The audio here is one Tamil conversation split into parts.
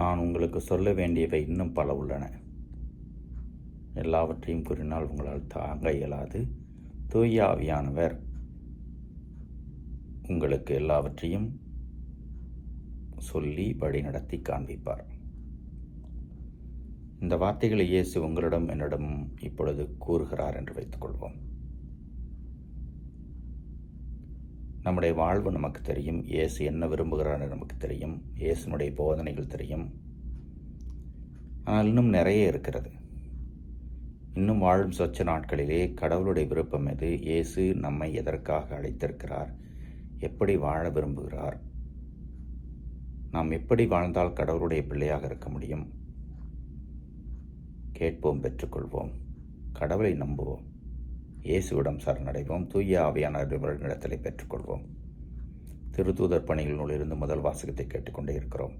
நான் உங்களுக்கு சொல்ல வேண்டியவை இன்னும் பல உள்ளன. எல்லாவற்றையும் கூறினால் உங்களால் தாங்க இயலாது. தூய ஆவியானவர் உங்களுக்கு எல்லாவற்றையும் சொல்லி வழிநடத்தி காண்பிப்பார். இந்த வார்த்தைகளை இயேசு உங்களிடம் என்னிடம் இப்பொழுது கூறுகிறார் என்று வைத்துக்கொள்வோம். நம்முடைய வாழ்வு நமக்கு தெரியும். இயேசு என்ன விரும்புகிறான்னு நமக்கு தெரியும். இயேசுனுடைய போதனைகள் தெரியும். ஆனால் இன்னும் நிறைய இருக்கிறது. இன்னும் வாழும் சொச்ச நாட்களிலே கடவுளுடைய விருப்பம் எது? இயேசு நம்மை எதற்காக அழைத்திருக்கிறார்? எப்படி வாழ விரும்புகிறார்? நாம் எப்படி வாழ்ந்தால் கடவுளுடைய பிள்ளையாக இருக்க முடியும்? கேட்போம் பெற்றுக்கொள்வோம். கடவுளை நம்புவோம். இயேசுவிடம் சரணடைவோம். தூய ஆவியான இடத்திலே பெற்றுக்கொள்வோம். திருத்தூதர் பணிகளிலிருந்து முதல் வாசகத்தை கேட்டுக்கொண்டே இருக்கிறோம்.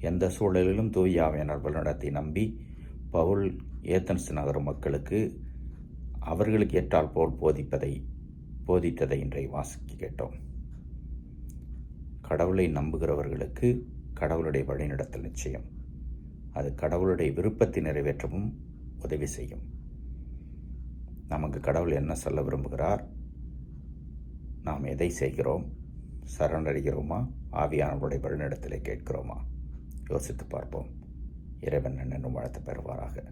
எந்த சூழலிலும் தூய ஆவியானவர் நடத்தி நம்பி பவுல் ஏத்தன்ஸ் நகர மக்களுக்கு அவர்களுக்கு ஏற்றால் போல் போதிப்பதை போதித்ததை இன்றை வாசிக்க கேட்டோம். கடவுளை நம்புகிறவர்களுக்கு கடவுளுடைய வழிநடத்தல் நிச்சயம். அது கடவுளுடைய விருப்பத்தை நிறைவேற்றவும் உதவி செய்யும். நமக்கு கடவுள் என்ன சொல்ல விரும்புகிறார்? நாம் எதை செய்கிறோம்? சரணடைகிறோமா? ஆவியானவருடைய வழிநடத்தலை கேட்கிறோமா? யோசித்து பார்ப்போம். இறைவன் என்னென்னும் வாழ்த்து பெறுவாராக.